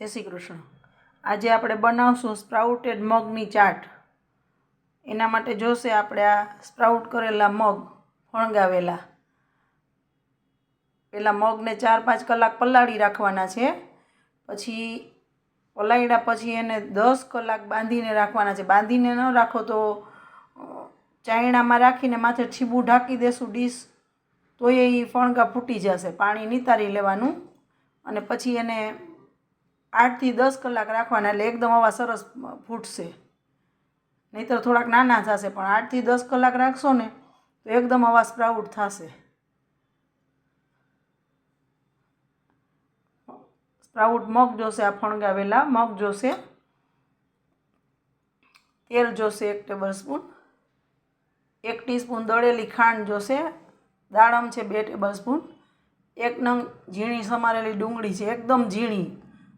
જય શ્રી કૃષ્ણ. આજે આપણે બનાવશું સ્પ્રાઉટેડ મગની ચાટ. એના માટે જોશે આપણે આ સ્પ્રાઉટ કરેલા મગ ફણગાવેલા. પહેલાં મગને ચાર પાંચ કલાક પલાળી રાખવાના છે. પછી પલાળ્યા પછી એને દસ કલાક બાંધીને રાખવાના છે. બાંધીને ન રાખો તો ચાયણામાં રાખીને માથે છીબું ઢાંકી દેશું ડીશ તો એ ફણગા ફૂટી જશે. પાણી નિતારી લેવાનું. અને પછી એને આઠથી દસ કલાક રાખવાના એટલે એકદમ આવા સરસ ફૂટશે. નહીંતર થોડાક નાના થશે, પણ આઠથી દસ કલાક રાખશો ને, તો એકદમ આવા સ્પ્રાઉટ થશે. સ્પ્રાઉટ મગ જોશે, આ ફણગાવેલા મગ જોશે. તેલ જોશે એક ટેબલ સ્પૂન એક ટીસ્પૂન દળેલી ખાંડ જોશે. દાડમ છે બે ટેબલ સ્પૂન એક નંગ ઝીણી સમારેલી ડુંગળી છે, એકદમ ઝીણી.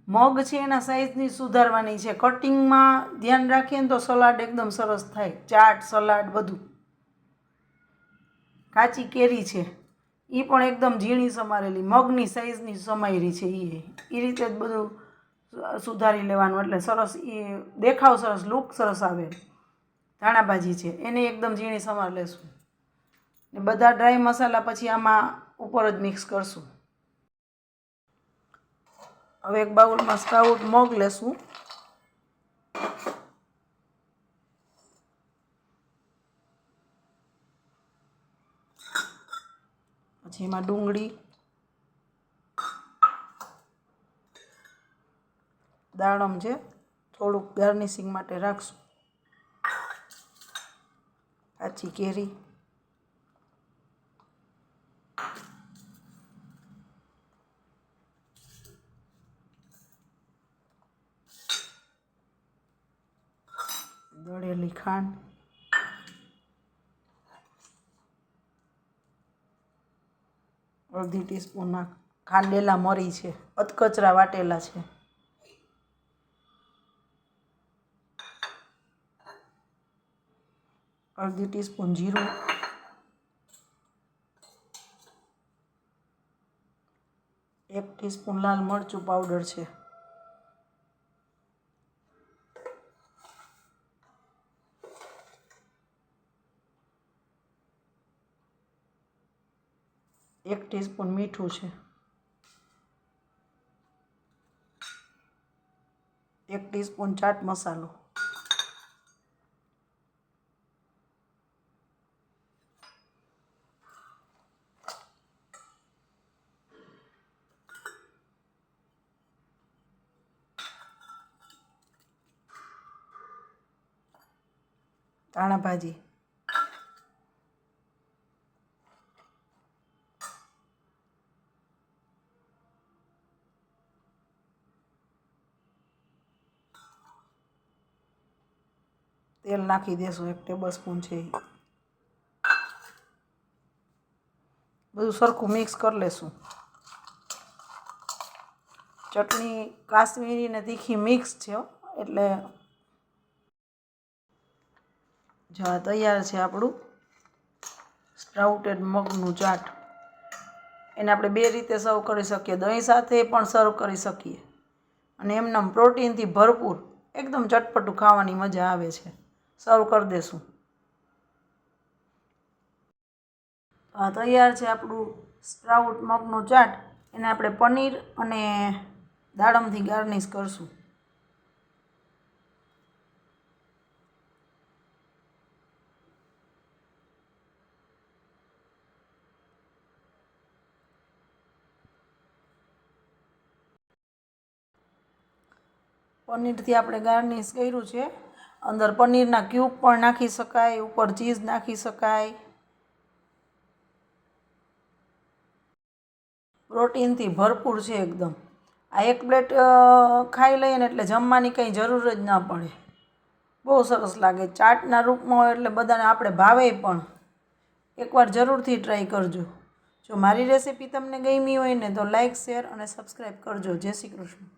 મગ છે એના સાઇઝની સુધારવાની છે. કટિંગમાં ધ્યાન રાખીએ ને તો સલાડ એકદમ સરસ થાય. ચાટ સલાડ બધું. કાચી કેરી છે. એ પણ એકદમ ઝીણી સમારેલી. મગની સાઇઝની સમાયેલી છે એ એ રીતે જ બધું સુધારી લેવાનું. એટલે સરસ એ દેખાવ સરસ લુક સરસ આવે. ધાણા ભાજી છે. એને એકદમ ઝીણી સમાર લેશું. ને બધા ડ્રાય મસાલા પછી આમાં ઉપર જ મિક્સ કરશું. હવે એક બાઉલમાં સ્પ્રાઉટ મગ લેશું. પછી એમાં ડુંગળી, દાડમ છે, થોડુંક ગાર્નિશિંગ માટે રાખશું. કાચી કેરી. ખાંડ અડધી ટીસ્પૂનના ખાંડેલા મરી છે. અધકચરા વાટેલા છે. અડધી ટીસ્પૂન જીરું. એક ટીસ્પૂન લાલ મરચું પાવડર છે. એક ટીસ્પૂન મીઠું છે. એક ટીસ્પૂન ચાટ મસાલો. ધાણા ભાજી. તેલ નાખી દેશું, એક ટેબલ સ્પૂન છે બધું સરખું મિક્સ કરી લેશું. ચટણી, કાશ્મીરી ને તીખી મિક્સ છે એટલે જો, તૈયાર છે આપણું સ્પ્રાઉટેડ મગનું ચાટ. એને આપણે બે રીતે સર્વ કરી શકીએ, દહીં સાથે પણ સર્વ કરી શકીએ. અને એમનેમ પ્રોટીનથી ભરપૂર, એકદમ ચટપટું ખાવાની મજા આવે છે. સર્વ કરી દેશું. આ તૈયાર છે આપણું સ્પ્રાઉટ મગનું ચાટ. એને આપણે પનીર અને દાડમથી ગાર્નિશ કરશું. પનીરથી આપણે ગાર્નિશ કર્યું છે. અંદર પનીરના ક્યુબ પણ નાખી શકાય, ઉપર ચીઝ નાખી શકાય. પ્રોટીનથી ભરપૂર છે એકદમ. આ એક પ્લેટ ખાઈ લઈએ ને એટલે જમવાની કંઈ જરૂર જ ના પડે. બહુ સરસ લાગે. ચાટના રૂપમાં હોય એટલે બધાને આપણે ભાવે પણ. એકવાર જરૂરથી ટ્રાય કરજો. જો મારી રેસીપી તમને ગમી હોય ને તો લાઇક શેર અને સબસ્ક્રાઈબ કરજો. જય શ્રી કૃષ્ણ.